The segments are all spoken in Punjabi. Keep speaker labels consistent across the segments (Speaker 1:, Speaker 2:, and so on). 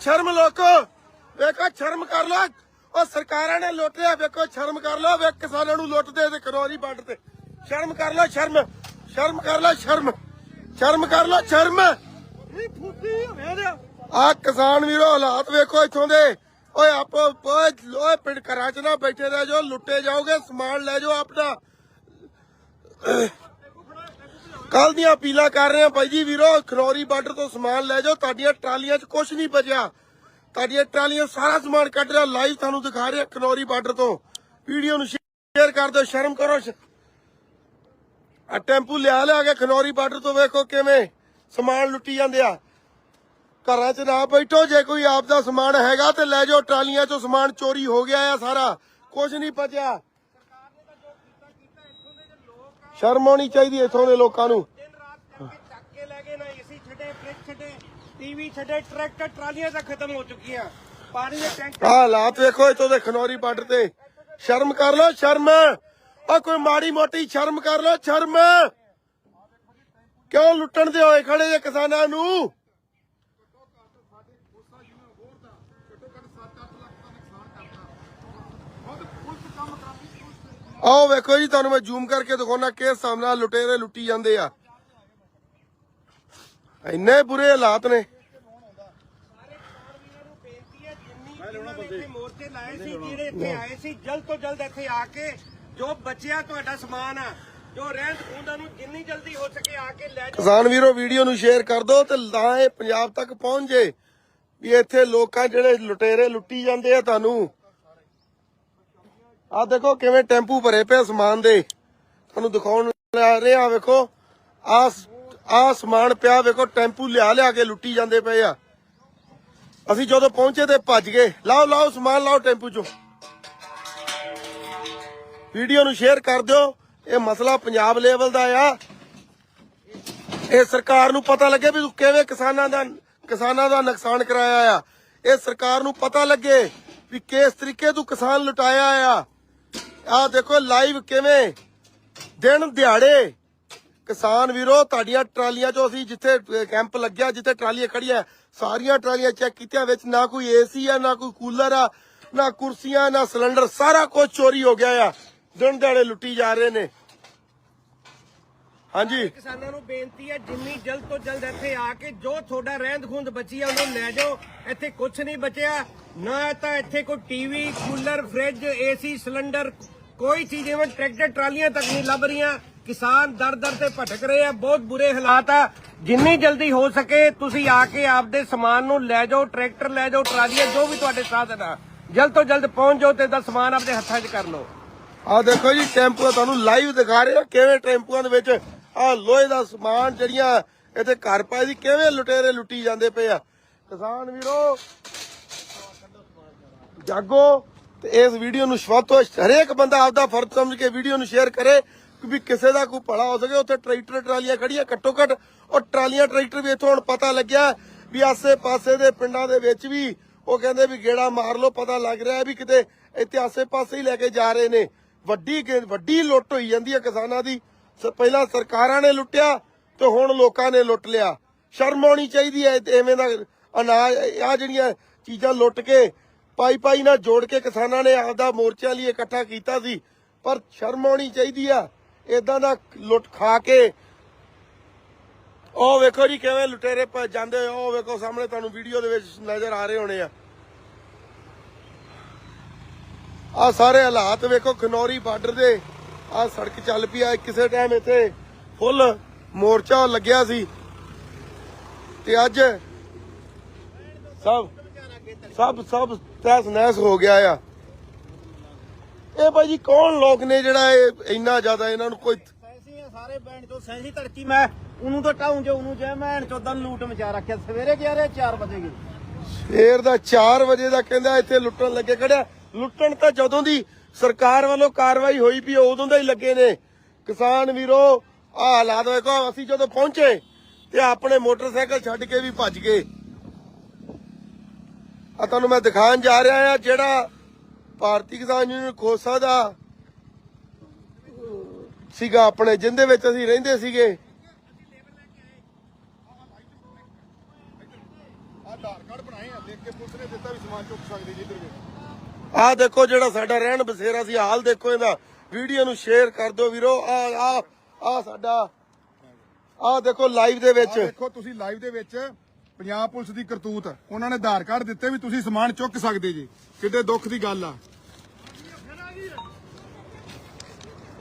Speaker 1: ਸ਼ਰਮ ਲੋਕੋ ਵੇਖੋ ਸ਼ਰਮ ਕਰ ਲੋ ਉਹ ਸਰਕਾਰਾਂ ਨੇ ਲੁੱਟ ਲਿਆ ਵੇਖੋ ਸ਼ਰਮ ਕਰ ਲੋ ਵੇ ਕਿਸਾਨਾਂ ਨੂੰ ਲੁੱਟਦੇ ਤੇ ਕਰੋਰੀ ਬੰਡ ਤੇ। ਸ਼ਰਮ ਕਰ ਲੋ ਸ਼ਰਮ। ਸ਼ਰਮ ਕਰ ਲੋ ਸ਼ਰਮ। ਸ਼ਰਮ ਕਰ ਲੋ ਸ਼ਰਮ। ਆ ਕਿਸਾਨ ਵੀਰੋ ਹਾਲਾਤ ਵੇਖੋ ਇੱਥੋਂ ਦੇ। ਓਏ ਆਪੋ ਓਏ ਪਿੰਡ ਘਰਾਂ 'ਚ ਨਾ ਬੈਠੇ ਰਹਿ ਜਾਓ ਲੁੱਟੇ ਜਾਓਗੇ ਸਮਾਨ ਲੈ ਜਾਓ ਆਪਣਾ। ਕੱਲ ਦੀਆਂ ਅਪੀਲਾਂ ਕਰ ਰਹੇ ਆ ਬਾਈ ਜੀ ਵੀਰੋ ਖਨੌਰੀ ਬਾਰਡਰ ਤੋਂ ਸਮਾਨ ਲੈ ਜਾਓ। ਤੁਹਾਡੀਆਂ ਟਰਾਲੀਆਂ 'ਚ ਕੁਝ ਨਹੀਂ ਬਚਿਆ। ਤੁਹਾਡੀਆਂ ਟਰਾਲੀਆਂ ਸਾਰਾ ਸਮਾਨ ਕੱਢ ਰਿਹਾ। ਲਾਈਵ ਤੁਹਾਨੂੰ ਦਿਖਾ ਰਿਹਾ ਖਨੌਰੀ ਬਾਰਡਰ ਤੋਂ। ਵੀਡੀਓ ਨੂੰ ਸ਼ੇਅਰ ਕਰ ਦਿਓ, ਸ਼ਰਮ ਕਰੋ। ਆ ਟੈਂਪੂ ਲਿਆ ਲਿਆ ਕੇ ਖਨੌਰੀ ਬਾਰਡਰ ਤੋਂ ਵੇਖੋ ਕਿਵੇਂ ਸਮਾਨ ਲੁੱਟੀ ਜਾਂਦੇ ਆ। ਘਰਾਂ 'ਚ ਨਾ ਬੈਠੋ, ਜੇ ਕੋਈ ਆਪ ਦਾ ਸਮਾਨ ਹੈਗਾ ਤੇ ਲੈ ਜਾਓ। ਟਰਾਲੀਆਂ 'ਚੋਂ ਸਮਾਨ ਚੋਰੀ ਹੋ ਗਿਆ ਆ ਸਾਰਾ। ਕੁਝ ਨਹੀਂ ਬਚਿਆ। ਸ਼ਰਮ ਆਉਣੀ ਚਾਹੀਦੀ ਇਥੋਂ ਦੇ ਲੋਕਾਂ ਨੂੰ।
Speaker 2: ਦਿਨ ਰਾਤ ਕਰਕੇ ਚੱਕ ਕੇ ਲੈ ਗਏ ਨਾ ਏਸੀ ਛੱਡੇ ਫ੍ਰਿਜ ਛੱਡੇ ਟੀਵੀ ਛੱਡੇ ਟਰੈਕਟਰ ਟਰਾਲੀਆਂ ਤਾਂ ਖਤਮ ਹੋ ਚੁੱਕੀਆਂ। ਪਾਣੀ ਦੇ ਟੈਂਕ
Speaker 1: ਆਹ ਹਾਲਾਤ ਵੇਖੋ ਇਥੋਂ ਦੇ ਖਨੌਰੀ ਬਾਰਡਰ ਤੇ। ਸ਼ਰਮ ਕਰ ਲੋ ਸ਼ਰਮ। ਆ ਕੋਈ ਮਾੜੀ ਮੋਟੀ ਸ਼ਰਮ ਕਰ ਲੋ ਸ਼ਰਮ। ਕਿਉਂ ਲੁੱਟਣ ਦੇ ਹੋਏ ਖੜੇ ਜੇ ਕਿਸਾਨਾਂ ਨੂੰ? ਆਓ ਵੇਖੋ ਜੀ ਤੁਹਾਨੂੰ ਮੈਂ ਜ਼ੂਮ ਕਰਕੇ ਦਿਖਾਉਣਾ ਕਿਸ ਸਾਹਮਣਾ ਲੁਟੇਰੇ ਲੁੱਟੀ ਜਾਂਦੇ ਆ। ਇੰਨੇ ਬੁਰੇ ਹਾਲਾਤ ਨੇ।
Speaker 2: ਬੇਨਤੀ ਹੈ ਜਿੰਨੀ ਜਿਨ੍ਹਾਂ ਨੇ ਇੱਥੇ ਮੋਰਚੇ ਲਾਏ ਸੀ ਜਿਹੜੇ ਇੱਥੇ ਆਏ ਸੀ ਜਲਦ ਤੋਂ ਜਲਦ ਇੱਥੇ ਆ ਕੇ ਜੋ ਬਚਿਆ ਤੁਹਾਡਾ ਸਮਾਨ ਆ ਜੋ ਰਹਿੰਦ ਖੂੰਦਾਂ ਨੂੰ ਜਿੰਨੀ ਜਲਦੀ ਹੋ ਸਕੇ ਆ ਕੇ ਲੈ ਜਾਓ।
Speaker 1: ਕਿਸਾਨ ਵੀਰੋ ਵੀਡੀਓ ਨੂੰ ਸ਼ੇਅਰ ਕਰ ਦਿਓ ਤੇ ਤਾਂ ਇਹ ਪੰਜਾਬ ਤੱਕ ਪਹੁੰਚ ਜੇ ਵੀ ਇੱਥੇ ਲੋਕਾਂ ਜਿਹੜੇ ਲੁਟੇਰੇ ਲੁੱਟੀ ਜਾਂਦੇ ਆ ਤੁਹਾਨੂੰ। ਆ ਦੇਖੋ ਕਿਵੇਂ ਟੈਂਪੂ ਭਰੇ ਪਏ ਸਮਾਨ ਦੇ। ਤੁਹਾਨੂੰ ਦਿਖਾਉਣ ਆ ਰਹੇ ਵੇਖੋ। ਆ ਆ ਸਮਾਨ ਪਿਆ ਵੇਖੋ, ਟੈਂਪੂ ਲਿਆ ਲਿਆ ਕੇ ਲੁੱਟੀ ਜਾਂਦੇ ਪਏ ਆ। ਅਸੀਂ ਜਦੋਂ ਪਹੁੰਚੇ ਤੇ ਭੱਜ ਗਏ। ਲਾਓ ਲਾਓ ਸਮਾਨ, ਲਾਓ ਟੈਂਪੂ ਚੋਂ। ਵੀਡੀਓ ਨੂੰ ਸ਼ੇਅਰ ਕਰ ਦਿਓ। ਇਹ ਮਸਲਾ ਪੰਜਾਬ ਲੈਵਲ ਦਾ ਆ। ਇਹ ਸਰਕਾਰ ਨੂੰ ਪਤਾ ਲੱਗੇ ਵੀ ਤੂੰ ਕਿਵੇਂ ਕਿਸਾਨਾਂ ਦਾ ਕਿਸਾਨਾਂ ਦਾ ਨੁਕਸਾਨ ਕਰਾਇਆ ਆ। ਇਹ ਸਰਕਾਰ ਨੂੰ ਪਤਾ ਲੱਗੇ ਵੀ ਕਿਸ ਤਰੀਕੇ ਤੂੰ ਕਿਸਾਨ ਲੁਟਾਇਆ ਆ। ਆਹ ਦੇਖੋ ਲਾਈਵ ਕਿਵੇਂ? ਦਿਨ ਦਿਹਾੜੇ। ਕਿਸਾਨ ਵੀਰੋ, ਤੁਹਾਡੀਆਂ ਟਰਾਲੀਆਂ ਚੋਂ ਅਸੀਂ ਜਿੱਥੇ ਕੈਂਪ ਲੱਗਿਆ, ਜਿੱਥੇ ਟਰਾਲੀਆਂ ਖੜੀਆਂ ਸਾਰੀਆਂ ਟਰਾਲੀਆਂ ਚੈੱਕ ਕੀਤੀਆਂ, ਵਿੱਚ ਨਾ ਕੋਈ ਏਸੀ ਆ, ਨਾ ਕੋਈ ਕੂਲਰ ਆ, ਨਾ ਕੁਰਸੀਆਂ, ਨਾ ਸਿਲੰਡਰ, ਸਾਰਾ ਕੁਝ ਚੋਰੀ ਹੋ ਗਿਆ ਆ। ਦਿਨ ਦਿਹਾੜੇ ਲੁੱਟੀ ਜਾ ਰਹੇ ਨੇ। ਹਾਂਜੀ।
Speaker 2: ਕਿਸਾਨਾਂ ਨੂੰ ਬੇਨਤੀ ਹੈ, ਜਿੰਨੀ ਜਲਦ ਤੋਂ ਜਲਦ ਇੱਥੇ ਆ ਕੇ ਜੋ ਤੁਹਾਡਾ ਰਹਿੰਦ ਖੂੰਦ ਬਚੀ ਆ, ਉਹਨੂੰ ਲੈ ਜਾਓ। ਇੱਥੇ ਕੁਝ ਨਹੀਂ ਬਚਿਆ। ਨਾ ਤਾਂ ਇੱਥੇ ਕੋਈ TV, cooler, fridge, AC, cylinder ਕੋਈ ਚੀਜ਼ ਇਵਨ ਟਰੈਕਟਰ ਟਰਾਲੀਆਂ ਤੱਕ ਨਹੀਂ ਲੱਭ ਰਹੀਆਂ। ਕਿਸਾਨ ਦਰ ਦਰ ਤੇ ਭਟਕ ਰਹੇ ਆ। ਬਹੁਤ ਬੁਰੇ ਹਾਲਾਤ ਆ। ਜਿੰਨੀ ਜਲਦੀ ਹੋ ਸਕੇ ਤੁਸੀਂ ਆ ਕੇ ਆਪਦੇ ਸਮਾਨ ਨੂੰ ਲੈ ਜਾਓ, ਟਰੈਕਟਰ ਲੈ ਜਾਓ, ਟਰਾਲੀਆਂ, ਜੋ ਵੀ ਤੁਹਾਡੇ ਸਾਧਨ ਆ। ਜਲਦ ਤੋਂ ਜਲਦ ਪਹੁੰਚ ਜਾਓ ਤੇ ਦਾ ਸਮਾਨ ਆਪਦੇ ਹੱਥਾਂ 'ਚ ਕਰ ਲਓ।
Speaker 1: ਆ ਦੇਖੋ ਜੀ ਟੈਂਪੂ ਤੁਹਾਨੂੰ ਲਾਈਵ ਦਿਖਾ ਰਹੇ ਆ। ਕਿਵੇਂ ਟੈਂਪੂਆਂ ਦੇ ਵਿੱਚ ਆ ਲੋਹੇ ਦਾ ਸਮਾਨ ਜਿਹੜੀਆਂ ਇੱਥੇ ਘਰ ਪਾਏ ਦੀ ਕਿਵੇਂ ਲੁਟੇਰੇ ਲੁੱਟੀ ਜਾਂਦੇ ਪਏ ਆ। ਕਿਸਾਨ ਵੀਰੋ, ਜਾਗੋ। ਤੇ ਇਸ ਵੀਡੀਓ ਨੂੰ ਵੱਧ ਤੋਂ ਹਰੇਕ ਬੰਦਾ ਆਪਦਾ ਫਰਜ਼ ਸਮਝ ਕੇ ਵੀਡੀਓ ਨੂੰ ਸ਼ੇਅਰ ਕਰੇ ਕਿ ਵੀ ਕਿਸੇ ਦਾ ਕੋਈ ਭਲਾ ਹੋ ਸਕੇ, ਉੱਥੇ ਟਰੈਕਟਰ, ਟਰਾਲੀਆਂ ਖੜੀਆਂ ਘੱਟੋ ਘੱਟ ਉਹ ਟਰਾਲੀਆਂ, ਟਰੈਕਟਰ ਵੀ ਇੱਥੋਂ ਹੁਣ ਪਤਾ ਲੱਗਿਆ ਵੀ ਆਸੇ ਪਾਸੇ ਦੇ ਪਿੰਡਾਂ ਦੇ ਵਿੱਚ ਵੀ ਉਹ ਕਹਿੰਦੇ ਵੀ ਗੇੜਾ ਮਾਰ ਲਓ, ਪਤਾ ਲੱਗ ਰਿਹਾ ਵੀ ਕਿਤੇ ਇੱਥੇ ਆਸੇ ਪਾਸੇ ਹੀ ਲੈ ਕੇ ਜਾ ਰਹੇ ਨੇ। ਵੱਡੀ ਗੇ- ਵੱਡੀ ਲੁੱਟ ਹੋਈ ਜਾਂਦੀ ਹੈ ਕਿਸਾਨਾਂ ਦੀ। ਸ- ਪਹਿਲਾਂ ਸਰਕਾਰਾਂ ਨੇ ਲੁੱਟਿਆ ਤੇ ਹੁਣ ਲੋਕਾਂ ਨੇ ਲੁੱਟ ਲਿਆ। ਸ਼ਰਮ ਆਉਣੀ ਚਾਹੀਦੀ ਹੈ ਐਵੇਂ ਦਾ ਅਨਾਜ ਆ ਜਿਹੜੀਆਂ ਚੀਜ਼ਾਂ ਲੁੱਟ ਕੇ ਪਾਈ ਪਾਈ ਨਾਲ ਜੋੜ ਕੇ ਕਿਸਾਨਾਂ ਨੇ ਆਪਦਾ ਮੋਰਚਿਆਂ ਲਈ ਇਕੱਠਾ ਕੀਤਾ ਸੀ, ਪਰ ਸ਼ਰਮ ਆਉਣੀ ਚਾਹੀਦੀ ਆ। ਇਦਾਂ ਦਾ ਲੁੱਟ ਖਾ ਕੇ ਉਹ ਵੇਖੋ ਜੀ ਕਿਵੇਂ ਲੁਟੇਰੇ ਪ ਜਾਂਦੇ ਉਹ ਵੇਖੋ ਸਾਹਮਣੇ ਤੁਹਾਨੂੰ ਵੀਡੀਓ ਦੇ ਵਿੱਚ ਨਜ਼ਰ ਆ ਰਹੇ ਹੋਣੇ ਆ। ਆ ਸਾਰੇ ਹਾਲਾਤ ਵੇਖੋ, ਖਨੌਰੀ ਬਾਰਡਰ ਦੇ ਆ ਸੜਕ ਚੱਲ ਪਈ ਆ ਕਿਸੇ ਟਾਈਮ ਇੱਥੇ ਫੁੱਲ ਮੋਰਚਾ ਲੱਗਿਆ ਸੀ। ਤੇ ਅੱਜ ਸਭ ਸਭ ਸਭ ਤਹਿਸ ਨਹਿਸ ਹੋ ਗਿਆ ਆ। ਇਹ ਭਾਈ ਜੀ ਕੌਣ ਲੋਕ ਨੇ ਜਿਹੜਾ ਇਹ ਇੰਨਾ ਜ਼ਿਆਦਾ ਇਹਨਾਂ ਨੂੰ ਕੋਈ
Speaker 2: ਸੈਂਸੀ ਆ ਸਾਰੇ ਬੈਂਡ ਤੋਂ ਸੈਂਸੀ ਧੜਕੀ ਮੈਂ ਉਹਨੂੰ ਤਾਂ ਟਾਉਂ ਜੋ ਉਹਨੂੰ ਜੈ ਮੈਂ ਚੋਦਾਂ ਲੂਟ ਮਚਾ ਰੱਖਿਆ। ਸਵੇਰੇ ਗਿਆ ਰੇ 4 ਵਜੇ ਗਏ।
Speaker 1: ਫੇਰ ਦਾ 4 ਵਜੇ ਦਾ ਕਹਿੰਦਾ ਇੱਥੇ ਲੁੱਟਣ ਲੱਗੇ। ਖੜਿਆ ਲੁੱਟਣ ਤਾਂ ਜਦੋਂ ਦੀ ਸਰਕਾਰ ਵੱਲੋਂ ਕਾਰਵਾਈ ਹੋਈ ਪਈ ਉਦੋਂ ਦਾ ਹੀ ਲੱਗੇ ਨੇ। ਕਿਸਾਨ ਵੀਰੋ ਆ ਹਾਲਾਤ ਵੇਖੋ ਅਸੀਂ ਜਦੋਂ ਪਹੁੰਚੇ ਤੇ ਆਪਣੇ ਮੋਟਰਸਾਈਕਲ ਛੱਡ ਕੇ ਵੀ ਭੱਜ ਗਏ। ਆ ਤੁਹਾਨੂੰ ਮੈਂ ਦਿਖਾਉਣ ਜਾ ਰਿਹਾ ਆ ਜਿਹੜਾ ਭਾਰਤੀ ਕਿਸਾਨ ਯੂਨੀਅਨ ਖੋਸਾ ਦਾ ਸੀਗਾ ਆਪਣੇ, ਜਿੰਦੇ ਵਿੱਚ ਅਸੀਂ ਰਹਿੰਦੇ ਸੀਗੇ।
Speaker 3: ਆ ਸਮਾਨ ਚੁੱਕ ਸਕਦੇ ਜੀ
Speaker 1: ਦੇਖੋ ਜਿਹੜਾ ਸਾਡਾ ਰਹਿਣ ਬਸੇਰਾ ਸੀ, ਹਾਲ ਦੇਖੋ ਇਹਦਾ। ਵੀਡੀਓ ਨੂੰ ਸ਼ੇਅਰ ਕਰ ਦਿਓ ਵੀਰੋ। ਆ ਆ ਆ ਸਾਡਾ ਆਹ ਦੇਖੋ ਲਾਈਵ ਦੇ
Speaker 3: ਆਹ
Speaker 1: ਵਿੱਚ
Speaker 3: ਦੇਖੋ ਤੁਸੀਂ ਲਾਈਵ ਦੇ ਵਿੱਚ। ਪੰਜਾਬ ਪੁਲਿਸ ਦੀ ਕਰਤੂਤ। ਉਹਨਾਂ ਨੇ ਆਧਾਰ ਕਾਰਡ ਦਿੱਤੇ ਵੀ ਤੁਸੀਂ ਸਮਾਨ ਚੁੱਕ ਸਕਦੇ ਜੀ। ਕਿੱਡੇ ਦੁੱਖ ਦੀ ਗੱਲ ਆ।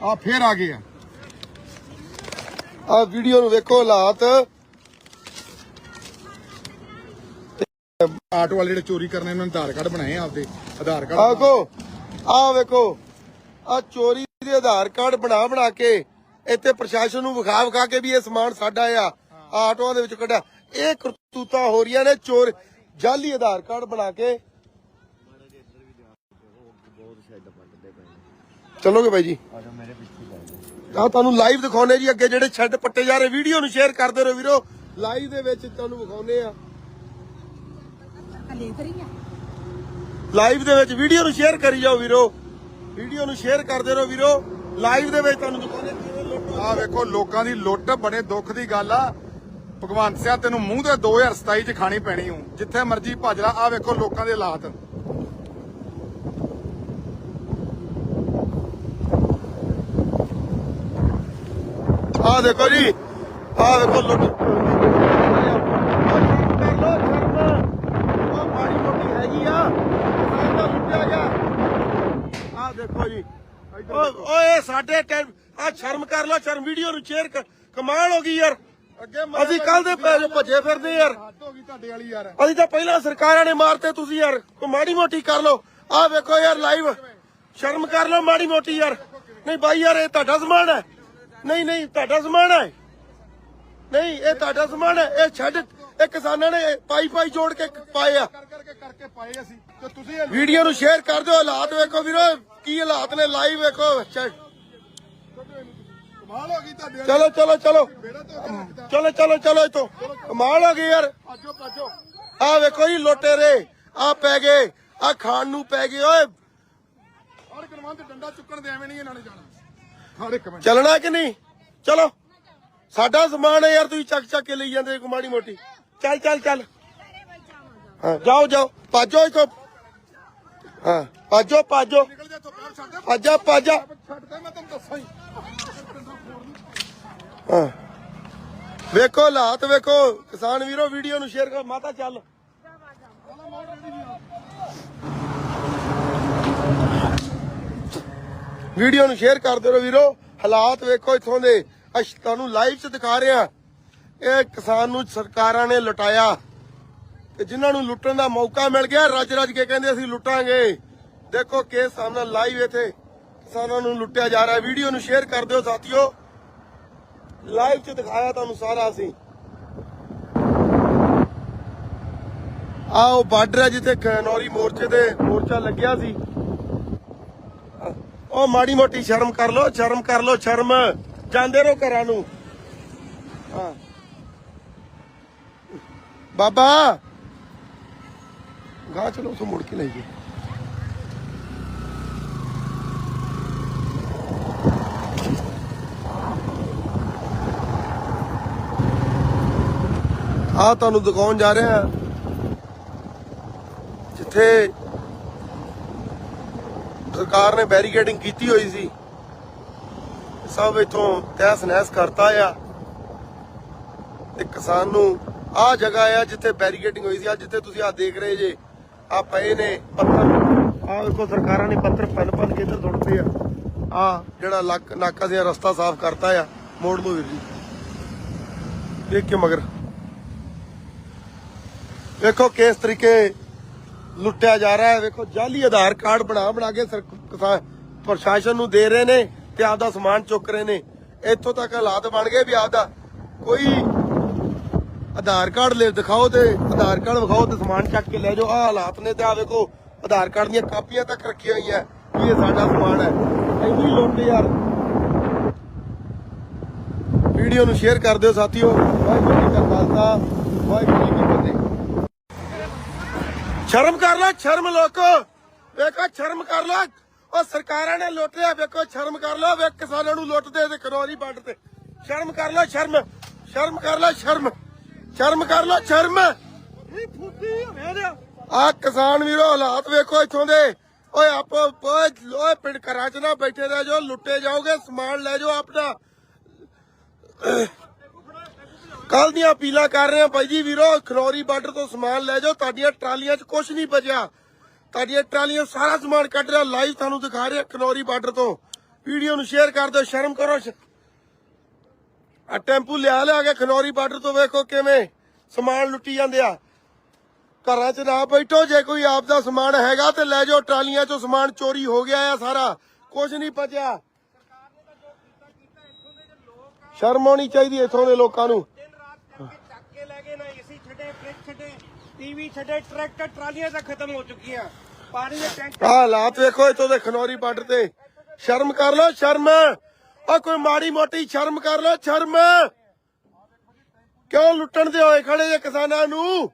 Speaker 3: ਆ ਫੇਰ ਆ ਗਏ ਆ।
Speaker 1: ਆਹ ਵੀਡੀਓ ਨੂੰ ਵੇਖੋ ਹਾਲਾਤ।
Speaker 3: ਆਟੋ ਵਾਲੇ ਜਿਹੜੇ ਚੋਰੀ ਕਰਨੇ, ਉਹਨਾਂ ਨੇ ਆਧਾਰ ਕਾਰਡ ਬਣਾਏ ਆ ਆਪਦੇ। ਆਧਾਰ ਕਾਰਡ
Speaker 1: ਆਗੋ ਆ ਵੇਖੋ। ਆ ਚੋਰੀ ਦੇ ਆਧਾਰ ਕਾਰਡ ਬਣਾ ਬਣਾ ਕੇ ਇੱਥੇ ਪ੍ਰਸ਼ਾਸਨ ਨੂੰ ਵਿਖਾ ਵਿਖਾ ਕੇ ਵੀ ਇਹ ਸਮਾਨ ਸਾਡਾ ਆ। ਆਹ ਆਟੋਆਂ ਦੇ ਵਿੱਚ ਕੱਢਿਆ। ਇਹ ਕਰਤੂਤਾਂ ਹੋ ਰਹੀਆਂ ਨੇ, ਚੋਰ ਜਾਲੀ ਆਧਾਰ ਕਾਰਡ ਬਣਾ ਕੇ। ਚਲੋਗੇ ਬਾਈ ਜੀ? ਆ ਤੁਹਾਨੂੰ ਲਾਈਵ ਦਿਖਾਉਨੇ ਜੀ ਅੱਗੇ ਜਿਹੜੇ ਛੱਡ ਪੱਟੇ ਜਾ ਰਹੇ ਵੀਡੀਓ ਨੂੰ ਸ਼ੇਅਰ ਕਰਦੇ ਰਹੋ ਵੀਰੋ। ਲਾਈਵ ਦੇ ਵਿੱਚ ਤੁਹਾਨੂੰ ਵਿਖਾਉਨੇ ਆ। ਲਾਈਵ ਦੇ ਵਿੱਚ ਵੀਡੀਓ ਨੂੰ ਸ਼ੇਅਰ ਕਰੀ ਜਾਓ ਵੀਰੋ। ਵੀਡੀਓ ਨੂੰ ਸ਼ੇਅਰ ਕਰਦੇ ਰਹੋ ਵੀਰੋ। ਲਾਈਵ ਦੇ ਵਿੱਚ ਤੁਹਾਨੂੰ ਦਿਖਾਉਨੇ
Speaker 3: ਆ। ਵੇਖੋ, ਲੋਕਾਂ ਦੀ ਲੁੱਟ ਬੜੇ ਦੁੱਖ ਦੀ ਗੱਲ ਆ। ਭਗਵੰਤ ਸਿੰਘ ਤੈਨੂੰ ਮੂੰਹ ਤੇ 2027 ਚ ਖਾਣੀ ਪੈਣੀ ਹੂੰ ਜਿੱਥੇ ਮਰਜ਼ੀ ਭੱਜ ਲਾ ਆ ਵੇਖੋ ਲੋਕਾਂ ਦੇ ਹਾਲਾਤ।
Speaker 1: ਆ ਦੇਖੋ ਜੀ ਆ ਦੇਖੋ ਲੁੱਟ ਕਰ ਲੋ ਸ਼ਰਮ ਹੈਗੀ ਆ ਦੇਖੋ। ਜੀ ਓ- ਓਏ, ਸਾਡੇ ਆ ਸ਼ਰਮ ਕਰ ਲੋ, ਸ਼ਰਮ ਵੀਡੀਓ ਨੂੰ ਸ਼ੇਅਰ ਕਮਾਲ ਹੋ ਗਈ ਯਾਰ। ਅਸੀਂ ਕੱਲ ਦੇ ਪੈ- ਭੱਜੇ ਫਿਰਦੇ ਯਾਰ। ਅਸੀਂ ਤਾਂ ਪਹਿਲਾਂ ਸਰਕਾਰਾਂ ਨੇ ਮਾਰਤੇ ਤੁਸੀਂ ਯਾਰ। ਕੋ ਮਾੜੀ ਮੋਟੀ ਕਰ ਲੋ ਆਹ ਵੇਖੋ ਯਾਰ ਲਾਈਵ ਸ਼ਰਮ ਕਰ ਲੋ ਮਾੜੀ ਮੋਟੀ ਯਾਰ। ਨਹੀਂ ਬਾਈ ਯਾਰ ਇਹ ਤੁਹਾਡਾ ਸਮਾਨ ਹੈ। ਨਹੀਂ ਨਹੀਂ ਤੁਹਾਡਾ ਸਮਾਨ ਹੈ। ਨਹੀਂ ਇਹ ਤੁਹਾਡਾ ਸਮਾਨ ਹੈ। ਇਹ ਛੱਡ। ਇਹ ਕਿਸਾਨਾਂ ਨੇ ਪਾਈ ਪਾਈ ਜੋੜ ਕੇ ਪਾਏ ਆ।
Speaker 3: ਕਰ ਕਰਕੇ ਕਰਕੇ ਪਾਏ ਅਸੀਂ। ਤੇ ਤੁਸੀਂ
Speaker 1: ਵੀਡੀਓ ਨੂੰ ਸ਼ੇਅਰ ਕਰ ਦਿਓ ਹਾਲਾਤ ਵੇਖੋ ਵੀਰੋ। ਕੀ ਹਾਲਾਤ ਨੇ? ਲਾਈਵ ਵੇਖੋ।
Speaker 3: ਕਮਾਲ ਹੋ ਗਈ ਤੁਹਾਡੇ ਵਾਲੀ।
Speaker 1: ਚਲੋ ਚਲੋ। ਚਲੋ ਚਲੋ ਚਲੋ ਚਲੋ ਇਤੋਂ ਕਮਾਲ ਹੋ ਗਈ ਯਾਰ।
Speaker 3: ਭਾਜੋ ਭਾਜੋ।
Speaker 1: ਆ ਵੇਖੋ ਜੀ ਲੁੱਟੇਰੇ ਆ ਪੈ ਗਏ। ਆ ਖਾਣ ਨੂੰ ਪੈ ਗਏ ਓਏ।
Speaker 3: ਹਰ ਗਰਮਾਂ ਤੇ ਡੰਡਾ ਚੁੱਕਣ ਦੇ ਐਵੇਂ ਨਹੀਂ ਇਹਨਾਂ ਨੇ ਜਾਣਾ। ਹਰ ਇੱਕ ਮਿੰਟ
Speaker 1: ਚੱਲਣਾ ਕਿ ਨਹੀਂ? ਚਲੋ। ਸਾਡਾ ਸਮਾਨ ਹੈ ਯਾਰ ਤੁਸੀਂ ਚੱਕ ਚੱਕ ਕੇ ਲਈ ਜਾਂਦੇ ਕੋ ਮਾੜੀ ਮੋਟੀ। ਚੱਲ ਚੱਲ ਚੱਲ। ਹਾਂ ਜਾਓ ਜਾਓ। ਪਾਜੋ ਇਥੋਂ ਹਾਂ ਪਾਜੋ ਪਾਜੋ ਪਾਜਾ ਪਾਜਾ
Speaker 3: ਛੱਡ ਦੇ ਮੈਂ ਤੈਨੂੰ ਦੱਸਾਂ ਹੀ।
Speaker 1: ਹਾਂ। ਵੇਖੋ ਹਾਲਾਤ, ਵੇਖੋ। ਕਿਸਾਨ ਵੀਰੋ, ਵੀਡੀਓ ਨੂੰ ਸ਼ੇਅਰ ਕਰੋ। ਮਾਤਾ, ਚੱਲ। ਵੀਡੀਓ ਨੂੰ ਸ਼ੇਅਰ ਕਰਦੇ ਰਹੋ ਵੀਰੋ। ਹਾਲਾਤ ਵੇਖੋ ਇੱਥੋਂ ਦੇ। ਅਸ਼, ਤੁਹਾਨੂੰ ਲਾਈਵ 'ਚ ਦਿਖਾ ਰਿਹਾ। ਇਹ ਕਿਸਾਨ ਨੂੰ ਸਰਕਾਰਾਂ ਨੇ ਲੁਟਾਇਆ। ਤੇ ਜਿਨ੍ਹਾਂ ਨੂੰ ਲੁੱਟਣ ਦਾ ਮੌਕਾ ਮਿਲ ਗਿਆ ਰੱਜ ਰੱਜ ਕੇ ਕਹਿੰਦੇ ਅਸੀਂ ਲੁੱਟਾਂਗੇ। ਦੇਖੋ ਕਿਸ ਸਾਹਮਣੇ ਲਾਈਵ ਇੱਥੇ ਕਿਸਾਨਾਂ ਨੂੰ ਲੁੱਟਿਆ ਜਾ ਰਿਹਾ। ਵੀਡੀਓ ਨੂੰ ਸ਼ੇਅਰ ਕਰ ਦਿਓ ਸਾਥੀਓ। ਲਾਈਵ 'ਚ ਦਿਖਾਇਆ ਤੁਹਾਨੂੰ ਸਾਰਾ ਅਸੀਂ। ਆਓ, ਬਾਰਡਰ ਹੈ ਜਿੱਥੇ ਖਨੌਰੀ ਮੋਰਚੇ ਤੇ ਮੋਰਚਾ ਲੱਗਿਆ ਸੀ। ਉਹ ਮਾੜੀ ਮੋਟੀ ਸ਼ਰਮ ਕਰ ਲੋ ਸ਼ਰਮ ਕਰ ਲੋ ਸ਼ਰਮ। ਜਾਂਦੇ ਰਹੋ ਘਰਾਂ ਨੂੰ। ਹਾਂ। ਬਾਬਾ! ਗਾ ਚਲੋ, ਉਥੋਂ ਮੁੜ ਕੇ ਲੈ ਆ ਤੁਹਾਨੂੰ ਦਿਖਾਉਣ ਜਾ ਰਹੇ। ਹਾਂ ਜਿੱਥੇ ਸਰਕਾਰ ਨੇ ਬੈਰੀਕੇਡਿੰਗ ਕੀਤੀ ਹੋਈ ਸੀ। ਸਭ ਇਥੋਂ ਤਹਿਸ ਨਹਿਸ ਕਰਤਾ ਆ। ਤੇ ਕਿਸਾਨ ਨੂੰ ਆ ਜਗ੍ਹਾ ਆ ਜਿੱਥੇ ਬੈਰੀਕੇਡਿੰਗ ਹੋਈ ਸੀ। ਆ ਜਿੱਥੇ ਤੁਸੀਂ ਆ ਦੇਖ ਰਹੇ ਜੇ ਆ ਪਏ ਨੇ ਪੱਥਰ। ਆ ਵੇਖੋ ਸਰਕਾਰਾਂ ਨੇ ਪੱਥਰ ਪੰਨ ਪੰਨ ਕੇ ਇੱਧਰ ਸੁੱਟਦੇ ਆ। ਆ ਜਿਹੜਾ ਲੱਕ ਨਾਕਾ ਸੀ ਰਸਤਾ ਸਾਫ਼ ਕਰਤਾ ਆ। ਮੋੜ ਲਓ ਵੀਰ ਜੀ। ਦੇਖ ਕੇ ਮਗਰ। ਵੇਖੋ ਕਿਸ ਤਰੀਕੇ ਲੁੱਟਿਆ ਜਾ ਰਿਹਾ ਹੈ। ਵੇਖੋ, ਜਾਲੀ ਆਧਾਰ ਕਾਰਡ ਬਣਾ ਬਣਾ ਕੇ ਸਰ- ਪ੍ਰਸ਼ਾਸਨ ਨੂੰ ਦੇ ਰਹੇ ਨੇ ਤੇ ਆਪਦਾ ਸਮਾਨ ਚੁੱਕ ਰਹੇ ਨੇ। ਇੱਥੋਂ ਤੱਕ ਹਾਲਾਤ ਬਣ ਗਏ ਵੀ ਆਪਦਾ ਕੋਈ ਆਧਾਰ ਕਾਰਡ ਲੈ ਦਿਖਾਓ ਤੇ ਆਧਾਰ ਕਾਰਡ ਵਿਖਾਓ ਤੇ ਸਮਾਨ ਚੱਕ ਕੇ ਲੈ ਜਾਓ। ਆ ਹਾਲਾਤ ਨੇ ਤੇ ਆ ਵੇਖੋ, ਆਧਾਰ ਕਾਰਡ ਦੀਆਂ ਕਾਪੀਆਂ ਤੱਕ ਰੱਖੀਆਂ ਹੋਈਆਂ। ਵੀ ਇਹ ਸਾਡਾ ਸਮਾਨ ਹੈ। ਇੰਨੀ ਲੁੱਟ ਯਾਰ। ਵੀਡੀਓ ਨੂੰ ਸ਼ੇਅਰ ਕਰ ਦਿਓ ਸਾਥੀਓ। ਵਾਹਿਗੁਰੂ ਜੀ ਕਾ ਖਾਲਸਾ। ਵਾਹਿਗੁਰੂ ਜੀ ਸ਼ਰਮ ਕਰ ਲੈ ਸ਼ਰਮ ਲੋਕੋ। ਵੇਖੋ ਸ਼ਰਮ ਕਰ ਲੈ। ਉਹ ਸਰਕਾਰਾਂ ਨੇ ਲੁੱਟ ਲਿਆ ਵੇਖੋ ਸ਼ਰਮ ਕਰ ਲੋ ਵੇ ਕਿਸਾਨਾਂ ਨੂੰ ਲੁੱਟਦੇ ਤੇ ਕਰੋਰੀ ਬੰਡ ਤੇ। ਸ਼ਰਮ ਕਰ ਲੋ ਸ਼ਰਮ। ਸ਼ਰਮ ਕਰ ਲੈ ਸ਼ਰਮ। ਸ਼ਰਮ ਕਰ ਲੋ ਸ਼ਰਮ। ਆ ਕਿਸਾਨ ਵੀਰੋ ਹਾਲਾਤ ਵੇਖੋ ਇੱਥੋਂ ਦੇ। ਓਏ ਆਪੋ ਓਏ ਪਿੰਡ ਘਰਾਂ 'ਚ ਨਾ ਬੈਠੇ ਰਹਿ ਜਾਓ ਲੁੱਟੇ ਜਾਓਗੇ ਸਮਾਨ ਲੈ ਜਾਓ ਆਪਣਾ। ਕੱਲ ਦੀਆਂ ਅਪੀਲਾਂ ਕਰ ਰਹੇ ਆ ਭਾਈ ਜੀ ਵੀਰੋ ਖਨੌਰੀ ਬਾਰਡਰ ਤੋਂ ਸਮਾਨ ਲੈ ਜਾਓ। ਤੁਹਾਡੀਆਂ ਟਰਾਲੀਆਂ 'ਚ ਕੁਝ ਨਹੀਂ ਬਚਿਆ। ਤੁਹਾਡੀਆਂ ਟਰਾਲੀਆਂ ਸਾਰਾ ਸਮਾਨ ਕੱਢ ਰਿਹਾ। ਲਾਈਵ ਤੁਹਾਨੂੰ ਦਿਖਾ ਰਿਹਾ ਖਨੌਰੀ ਬਾਰਡਰ ਤੋਂ। ਵੀਡੀਓ ਨੂੰ ਸ਼ੇਅਰ ਕਰ ਦਿਓ, ਸ਼ਰਮ ਕਰੋ। ਆ ਟੈਂਪੂ ਲਿਆ ਲਿਆ ਕੇ ਖਨੌਰੀ ਬਾਰਡਰ ਤੋਂ ਵੇਖੋ ਕਿਵੇਂ ਸਮਾਨ ਲੁੱਟੀ ਜਾਂਦੇ ਆ। ਘਰਾਂ 'ਚ ਨਾ ਬੈਠੋ, ਜੇ ਕੋਈ ਆਪ ਦਾ ਸਮਾਨ ਹੈਗਾ ਤੇ ਲੈ ਜਾਓ। ਟਰਾਲੀਆਂ 'ਚੋਂ ਸਮਾਨ ਚੋਰੀ ਹੋ ਗਿਆ ਆ ਸਾਰਾ। ਕੁਝ ਨਹੀਂ ਬਚਿਆ। ਸ਼ਰਮ ਆਉਣੀ ਚਾਹੀਦੀ ਇੱਥੋਂ ਦੇ ਲੋਕਾਂ ਨੂੰ
Speaker 2: ਦਿਨ ਰਾਤ ਕਰਕੇ ਚੱਕ ਕੇ ਲੈ ਗਏ ਨਾ ਏਸੀ ਛੱਡੇ ਫ੍ਰਿਜ ਛੱਡੇ ਟੀਵੀ ਛੱਡੇ, ਟਰੈਕਟਰ, ਟਰਾਲੀਆਂ ਤਾਂ ਖਤਮ ਹੋ ਚੁੱਕੀਆਂ। ਪਾਣੀ ਦੇ ਟੈਂਕ
Speaker 1: ਆਹ ਹਾਲਾਤ ਵੇਖੋ ਇੱਥੋਂ ਦੇ ਖਨੌਰੀ ਬਾਰਡਰ ਤੇ। ਸ਼ਰਮ ਕਰ ਲੋ ਸ਼ਰਮ। ਓ ਕੋਈ ਮਾੜੀ ਮੋਟੀ ਸ਼ਰਮ ਕਰ ਲੋ ਸ਼ਰਮ। ਕਿਉਂ ਲੁੱਟਣ ਦੇ ਹੋਏ ਖੜੇ ਜੇ ਕਿਸਾਨਾਂ ਨੂੰ?